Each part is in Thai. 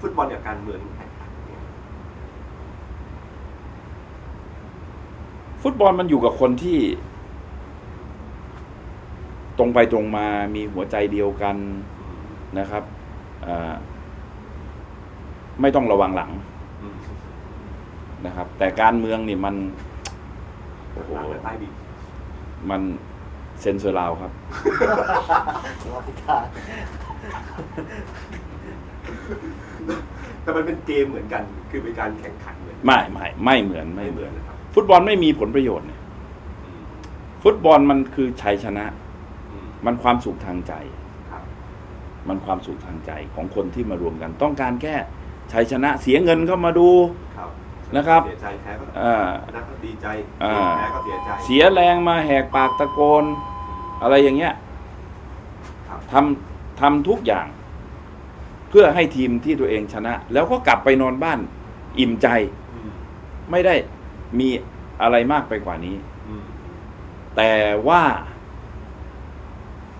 ฟุตบอลกับการเมืองแตกต่างกันยังไงฟุตบอลมันอยู่กับคนที่ ตรงไปตรงมามีหัวใจเดียวกันนะครับอ่าไม่ต้องระวังหลังอืมนะครับ แต่การเมืองนี่มันโอ้โหหลังและใต้ดินมันเซนเซอร์ลาวครับ รอพิธา แต่มันเป็นเกมเหมือนกัน คือเป็นการแข่งขันเหมือนไม่ไม่ไม่เหมือนไม่ไม่เหเหมืมืออนนนะครับฟุตบอลไม่มีผลประโยชน์เนี่ยอืมฟุตบอลมันคือชัยชนะ อืมมันความสุขทางใจ ครับ มันความสุขทางใจของคนที่มารวมกัน ต้องการแค่ชัยชนะเสียเงินเข้ามาดูครับนะครับเสียใจแพ้ก็อ่าชนะก็ดีใจอ่า แพ้ก็เสียใจเสียแรงมาแหกปากตะโกนอะไรอย่างเงี้ยครับ ทำทำทุกอย่าง เพื่อให้ทีมที่ตัวเองชนะ แล้วก็กลับไปนอนบ้านอิ่มใจอืมไม่ได้มีอะไรมากไปกว่านี้อืมแต่ว่า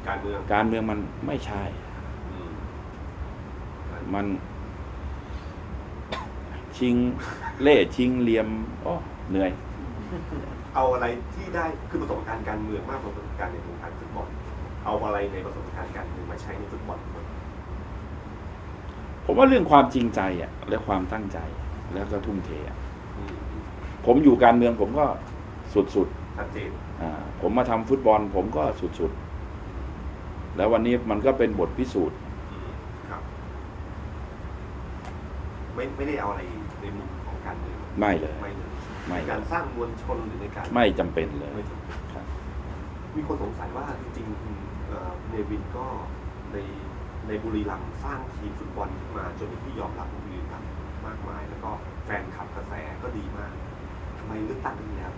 การเมืองการเมืองมันไม่ใช่อืมมัน ชิงเล่ชิงเหลี่ยมโอ้เหนื่อย เอาอะไรที่ได้คือประสบการณ์การเมืองมากกว่าประสบการณ์ในวงการฟุตบอล เอาอะไรในประสบการณ์การเมืองมาใช้ในฟุตบอลบ้าง ผมว่าเรื่องความจริงใจอะ และความตั้งใจ แล้วก็ทุ่มเทอะอืมผมอยู่การเมืองผมก็สุดชัดเจนๆอ่าผมมาทำฟุตบอล ผมก็สุดๆ แล้ววันนี้มันก็เป็นบทพิสูจน์ อืมครับ ไม่ไม่ได้เอาอะไรในมุมของการเมืองไม่เลย ไม่เลยไม่ในการสร้างมวลชนหรือในการไม่จำเป็นเลยไม่จำเป็นครับ มีคนสงสัยว่าจริงๆเอ่อเนวินก็ใน ในบุรีรัมย์สร้างทีมฟุตบอลขึ้นมาจนเป็นที่ยอมรับของบุรีรัมย์มากมาย แล้วก็แฟนคลับกระแสก็ดีมากทำไมเลือกตั้งนี้แล้ว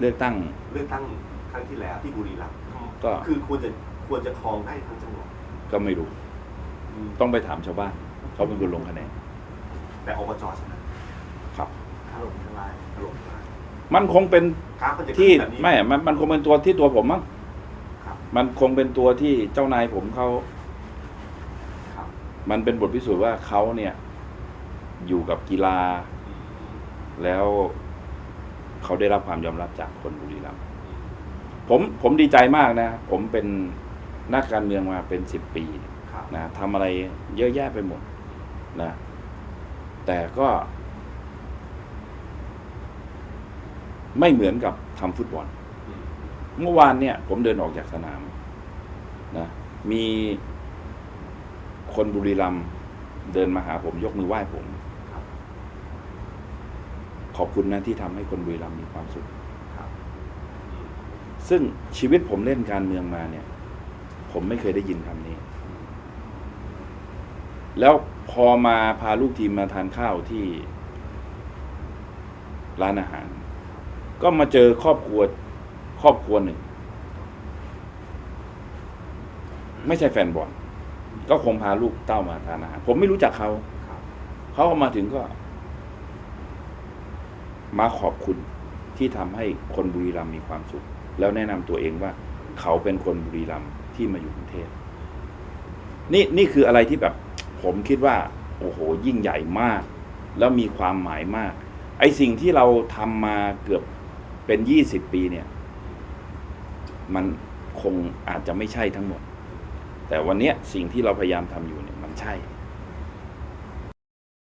เลือกตั้งเลือกตั้งครั้งที่แล้วที่บุรีรัมย์ก็คือควรจะควรจะครองได้ทั้งจังหวัดก็ไม่รู้อืมต้องไปถามชาวบ้านเขาเป็นคนลงคะแนนแต่อบจชนะครับถล่มทลายถล่มทลายมันคงเป็นกราฟมันจะที่ขึ้นแบบนี้ไม่มันมันคงเป็นตัวที่ตัวผมมั้งครับ มันคงเป็นตัวที่เจ้านายผมเขาครับมันเป็นบทพิสูจน์ว่าเขาเนี่ย อยู่กับกีฬาอืมแล้วเขาได้รับความยอมรับจากคนบุรีรัมย์อืมผมผมดีใจมากนะ ผมเป็นนักการเมืองมาเป็นสิบปีครับนะทำอะไรเยอะแยะไปหมดนะ แต่ก็ ไม่เหมือนกับทำฟุตบอลอืม เมื่อวานเนี่ย ผมเดินออกจากสนามนะมีคนบุรีรัมย์เดินมาหาผมยกมือไหว้ผมครับขอบคุณนะที่ทำให้คนบุรีรัมย์มีความสุขครับอืมซึ่งชีวิตผมเล่นการเมืองมาเนี่ย ผมไม่เคยได้ยินคำนี้อืมแล้วพอมาพาลูกทีมมาทานข้าวที่ร้านอาหาร ก็มาเจอครอบครัวค รอบครัวหนึ่ง ไม่ใช่แฟนบอลก็คงพาลูกเต้ามาทานอาหารผมไม่รู้จักเขาเขาก็มาถึงก็ มาขอบคุณที่ทำให้คนบุรีรัมย์มีความสุข แล้วแนะนำตัวเองว่า เขาเป็นคนบุรีรัมย์ที่มาอยู่กรุงเทพนี่นี่คืออะไรที่แบบ ผมคิดว่า โอ้โห ยิ่งใหญ่มาก แล้วมีความหมายมาก ไอสิ่งที่เราทำมาเกือบเป็นยี่สิบปีเนี่ย มันคงอาจจะไม่ใช่ทั้งหมด แต่วันนี้สิ่งที่เราพยายามทำอยู่เนี่ยมันใช่